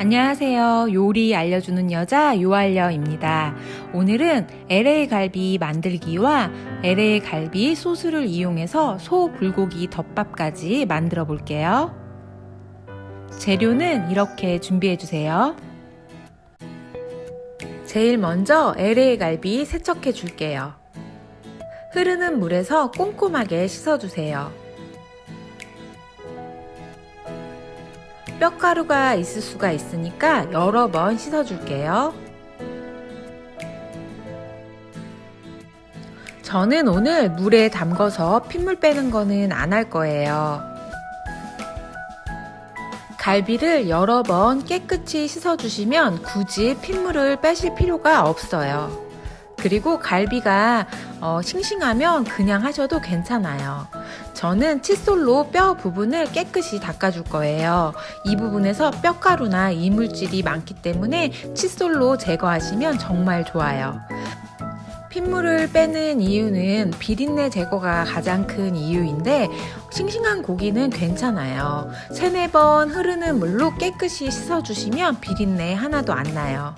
안녕하세요. 요리 알려주는 여자 요알려입니다. 오늘은 LA 갈비 만들기와 LA 갈비 소스를 이용해서 소 불고기 덮밥까지 만들어 볼게요. 재료는 이렇게 준비해 주세요. 제일 먼저 LA 갈비 세척해 줄게요. 흐르는 물에서 꼼꼼하게 씻어 주세요. 뼈가루가 있을 수가 있으니까 여러 번 씻어줄게요. 저는 오늘 물에 담궈서 핏물 빼는 거는 안 할 거예요. 갈비를 여러 번 깨끗이 씻어주시면 굳이 핏물을 빼실 필요가 없어요. 그리고 갈비가 어, 싱싱하면 그냥 하셔도 괜찮아요. 저는 칫솔로 뼈 부분을 깨끗이 닦아줄 거예요. 이 부분에서 뼈가루나 이물질이 많기 때문에 칫솔로 제거하시면 정말 좋아요. 핏물을 빼는 이유는 비린내 제거가 가장 큰 이유인데 싱싱한 고기는 괜찮아요. 세네 번 흐르는 물로 깨끗이 씻어주시면 비린내 하나도 안 나요.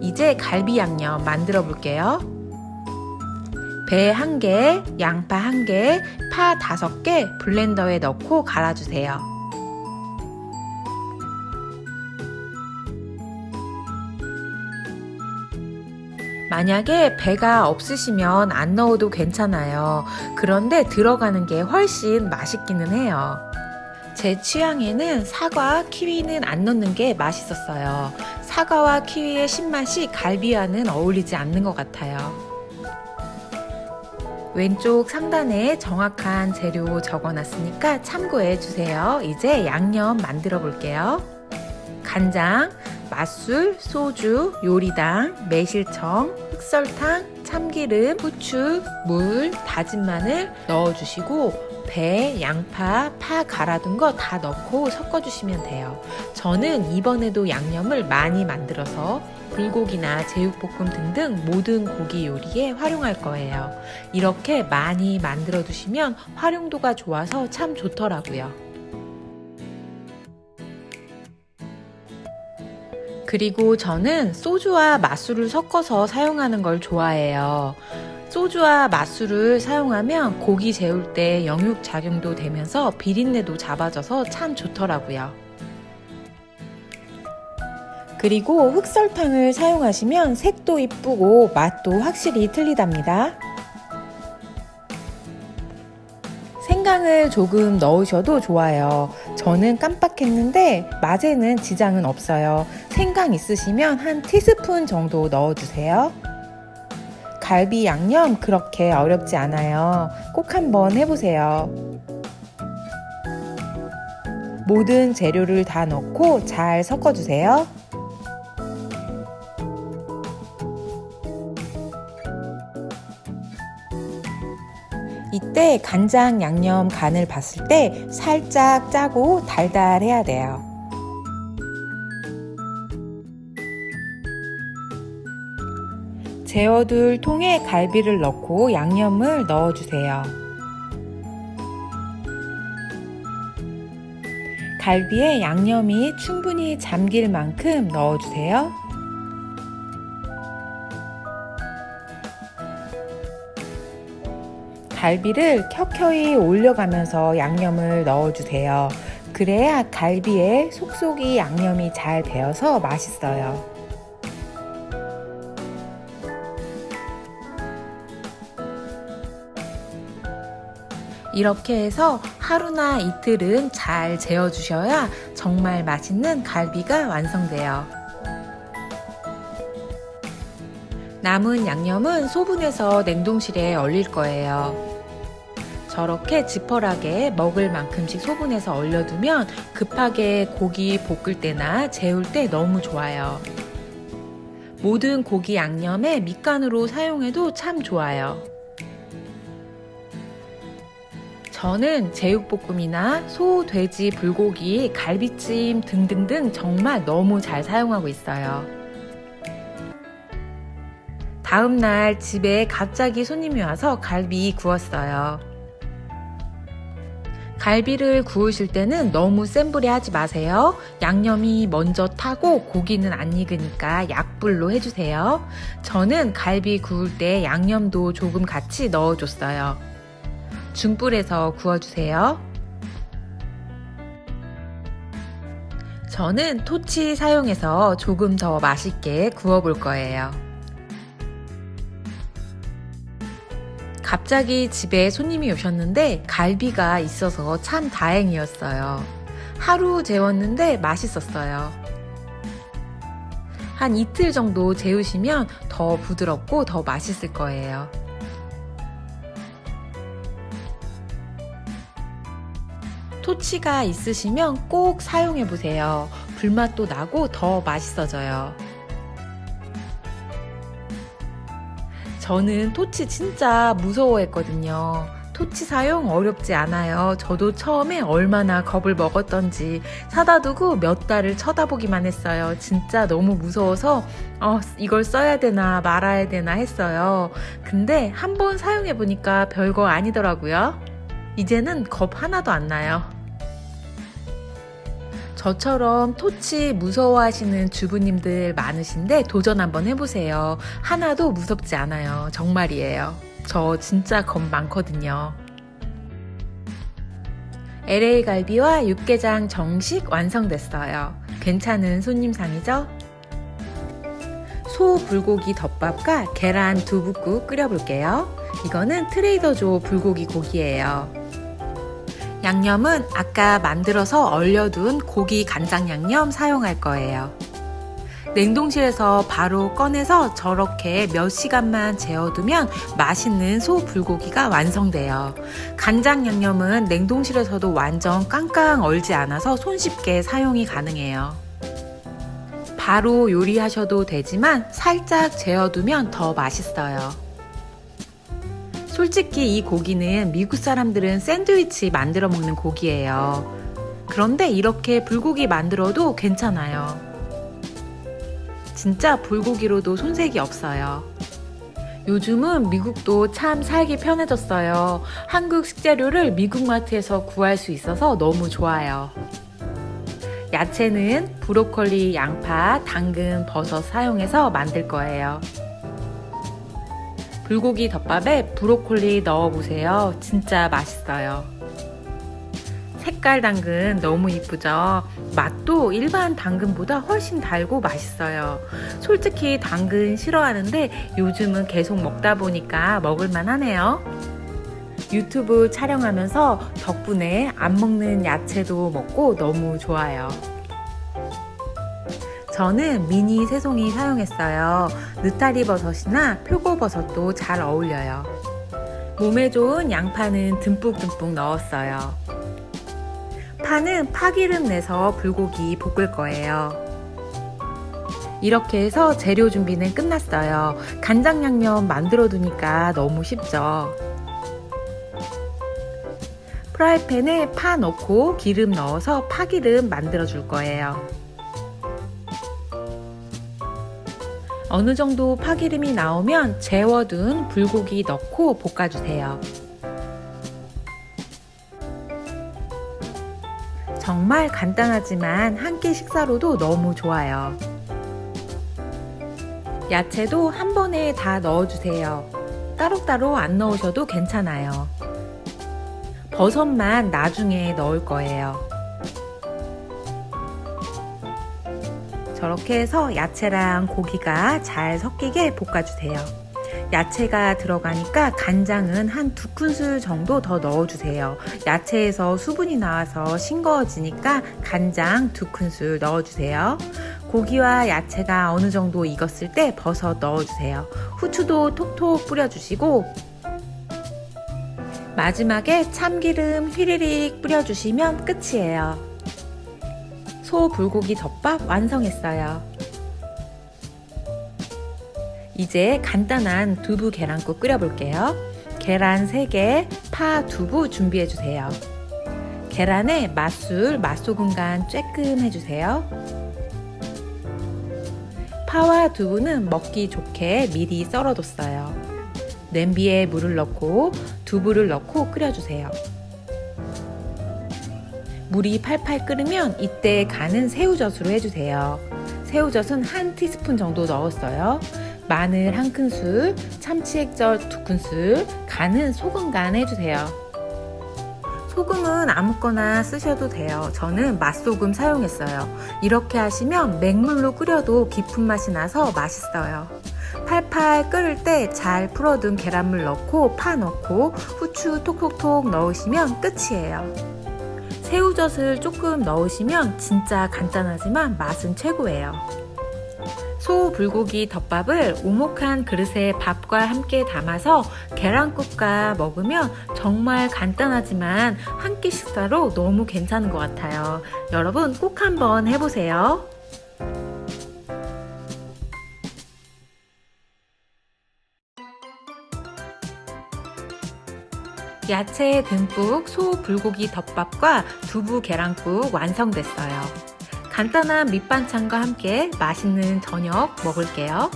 이제 갈비 양념 만들어 볼게요. 배한 개, 양파 한 개, 파 다섯 개 블렌더에 넣고 갈아주세요. 만약에 배가 없으시면 안 넣어도 괜찮아요. 그런데 들어가는 게 훨씬 맛있기는 해요. 제 취향에는 사과, 키위는 안 넣는 게 맛있었어요. 사과와 키위의 신맛이 갈비와는 어울리지 않는 것 같아요. 왼쪽 상단에 정확한 재료 적어놨으니까 참고해 주세요. 이제 양념 만들어 볼게요. 간장, 맛술, 소주, 요리당, 매실청, 흑설탕, 참기름, 후추, 물, 다진 마늘 넣어주시고 배, 양파, 파 갈아둔 거 다 넣고 섞어주시면 돼요. 저는 이번에도 양념을 많이 만들어서 불고기나 제육볶음 등등 모든 고기 요리에 활용할 거예요. 이렇게 많이 만들어 두시면 활용도가 좋아서 참 좋더라고요. 그리고 저는 소주와 맛술을 섞어서 사용하는 걸 좋아해요. 소주와 맛술을 사용하면 고기 재울 때 영육 작용도 되면서 비린내도 잡아져서 참 좋더라고요. 그리고 흑설탕을 사용하시면 색도 이쁘고 맛도 확실히 틀리답니다. 생강을 조금 넣으셔도 좋아요. 저는 깜빡했는데 맛에는 지장은 없어요. 생강 있으시면 한 티스푼 정도 넣어주세요. 갈비 양념 그렇게 어렵지 않아요. 꼭 한번 해보세요. 모든 재료를 다 넣고 잘 섞어주세요. 이때 간장 양념 간을 봤을 때 살짝 짜고 달달해야 돼요. 재워둘 통에 갈비를 넣고 양념을 넣어주세요. 갈비에 양념이 충분히 잠길 만큼 넣어주세요. 갈비를 켜켜이 올려가면서 양념을 넣어주세요. 그래야 갈비에 속속이 양념이 잘 배어서 맛있어요. 이렇게 해서 하루나 이틀은 잘 재워주셔야 정말 맛있는 갈비가 완성돼요. 남은 양념은 소분해서 냉동실에 얼릴 거예요. 저렇게 지퍼락에 먹을 만큼씩 소분해서 얼려두면 급하게 고기 볶을 때나 재울 때 너무 좋아요. 모든 고기 양념에 밑간으로 사용해도 참 좋아요. 저는 제육볶음이나 소, 돼지, 불고기, 갈비찜 등등등 정말 너무 잘 사용하고 있어요. 다음 날 집에 갑자기 손님이 와서 갈비 구웠어요. 갈비를 구우실 때는 너무 센 불에 하지 마세요. 양념이 먼저 타고 고기는 안 익으니까 약불로 해주세요. 저는 갈비 구울 때 양념도 조금 같이 넣어줬어요. 중불에서 구워주세요. 저는 토치 사용해서 조금 더 맛있게 구워볼 거예요. 갑자기 집에 손님이 오셨는데 갈비가 있어서 참 다행이었어요. 하루 재웠는데 맛있었어요. 한 이틀 정도 재우시면 더 부드럽고 더 맛있을 거예요. 토치가 있으시면 꼭 사용해 보세요. 불맛도 나고 더 맛있어져요. 저는 토치 진짜 무서워했거든요. 토치 사용 어렵지 않아요. 저도 처음에 얼마나 겁을 먹었던지 사다 두고 몇 달을 쳐다보기만 했어요. 진짜 너무 무서워서 어, 이걸 써야 되나 말아야 되나 했어요. 근데 한번 사용해 보니까 별거 아니더라고요. 이제는 겁 하나도 안 나요. 저처럼 토치 무서워하시는 주부님들 많으신데 도전 한번 해보세요. 하나도 무섭지 않아요. 정말이에요. 저 진짜 겁 많거든요. LA 갈비와 육개장 정식 완성됐어요. 괜찮은 손님상이죠? 소 불고기 덮밥과 계란 두부국 끓여볼게요. 이거는 트레이더조 불고기 고기예요. 양념은 아까 만들어서 얼려둔 고기 간장 양념 사용할 거예요. 냉동실에서 바로 꺼내서 저렇게 몇 시간만 재워두면 맛있는 소 불고기가 완성돼요. 간장 양념은 냉동실에서도 완전 깡깡 얼지 않아서 손쉽게 사용이 가능해요. 바로 요리하셔도 되지만 살짝 재워두면 더 맛있어요. 솔직히 이 고기는 미국 사람들은 샌드위치 만들어 먹는 고기예요. 그런데 이렇게 불고기 만들어도 괜찮아요. 진짜 불고기로도 손색이 없어요. 요즘은 미국도 참 살기 편해졌어요. 한국 식재료를 미국 마트에서 구할 수 있어서 너무 좋아요. 야채는 브로콜리, 양파, 당근, 버섯 사용해서 만들 거예요. 불고기 덮밥에 브로콜리 넣어보세요. 진짜 맛있어요. 색깔 당근 너무 이쁘죠? 맛도 일반 당근보다 훨씬 달고 맛있어요. 솔직히 당근 싫어하는데 요즘은 계속 먹다 보니까 먹을만 하네요. 유튜브 촬영하면서 덕분에 안 먹는 야채도 먹고 너무 좋아요. 저는 미니 새송이 사용했어요. 느타리 버섯이나 표고버섯도 잘 어울려요. 몸에 좋은 양파는 듬뿍듬뿍 넣었어요. 파는 파기름 내서 불고기 볶을 거예요. 이렇게 해서 재료 준비는 끝났어요. 간장 양념 만들어 두니까 너무 쉽죠. 프라이팬에 파 넣고 기름 넣어서 파기름 만들어 줄 거예요. 어느 정도 파기름이 나오면 재워둔 불고기 넣고 볶아주세요. 정말 간단하지만 한 끼 식사로도 너무 좋아요. 야채도 한 번에 다 넣어주세요. 따로따로 안 넣으셔도 괜찮아요. 버섯만 나중에 넣을 거예요. 저렇게 해서 야채랑 고기가 잘 섞이게 볶아주세요. 야채가 들어가니까 간장은 한 두 큰술 정도 더 넣어주세요. 야채에서 수분이 나와서 싱거워지니까 간장 두 큰술 넣어주세요. 고기와 야채가 어느 정도 익었을 때 버섯 넣어주세요. 후추도 톡톡 뿌려주시고 마지막에 참기름 휘리릭 뿌려주시면 끝이에요. 소 불고기 덮밥 완성했어요. 이제 간단한 두부 계란국 끓여볼게요. 계란 3개, 파 두부 준비해주세요. 계란에 맛술, 맛소금 간 쬐끔 해주세요. 파와 두부는 먹기 좋게 미리 썰어뒀어요. 냄비에 물을 넣고 두부를 넣고 끓여주세요. 물이 팔팔 끓으면 이때 간은 새우젓으로 해주세요. 새우젓은 한 티스푼 정도 넣었어요. 마늘 한 큰술, 참치 액젓 두 큰술, 간은 소금 간 해주세요. 소금은 아무거나 쓰셔도 돼요. 저는 맛소금 사용했어요. 이렇게 하시면 맹물로 끓여도 깊은 맛이 나서 맛있어요. 팔팔 끓을 때 잘 풀어둔 계란물 넣고 파 넣고 후추 톡톡톡 넣으시면 끝이에요. 새우젓을 조금 넣으시면 진짜 간단하지만 맛은 최고예요. 소 불고기 덮밥을 오목한 그릇에 밥과 함께 담아서 계란국과 먹으면 정말 간단하지만 한 끼 식사로 너무 괜찮은 것 같아요. 여러분 꼭 한번 해보세요. 야채 듬뿍 소 불고기 덮밥과 두부 계란국 완성됐어요. 간단한 밑반찬과 함께 맛있는 저녁 먹을게요.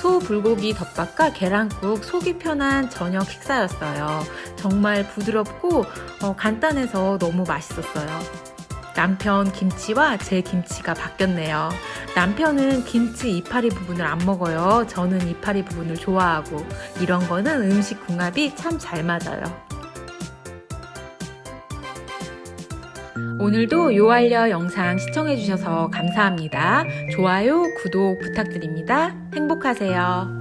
소 불고기 덮밥과 계란국 속이 편한 저녁 식사였어요. 정말 부드럽고 어, 간단해서 너무 맛있었어요. 남편 김치와 제 김치가 바뀌었네요. 남편은 김치 이파리 부분을 안 먹어요. 저는 이파리 부분을 좋아하고 이런 거는 음식 궁합이 참 잘 맞아요. 오늘도 요알려 영상 시청해주셔서 감사합니다. 좋아요, 구독 부탁드립니다. 행복하세요.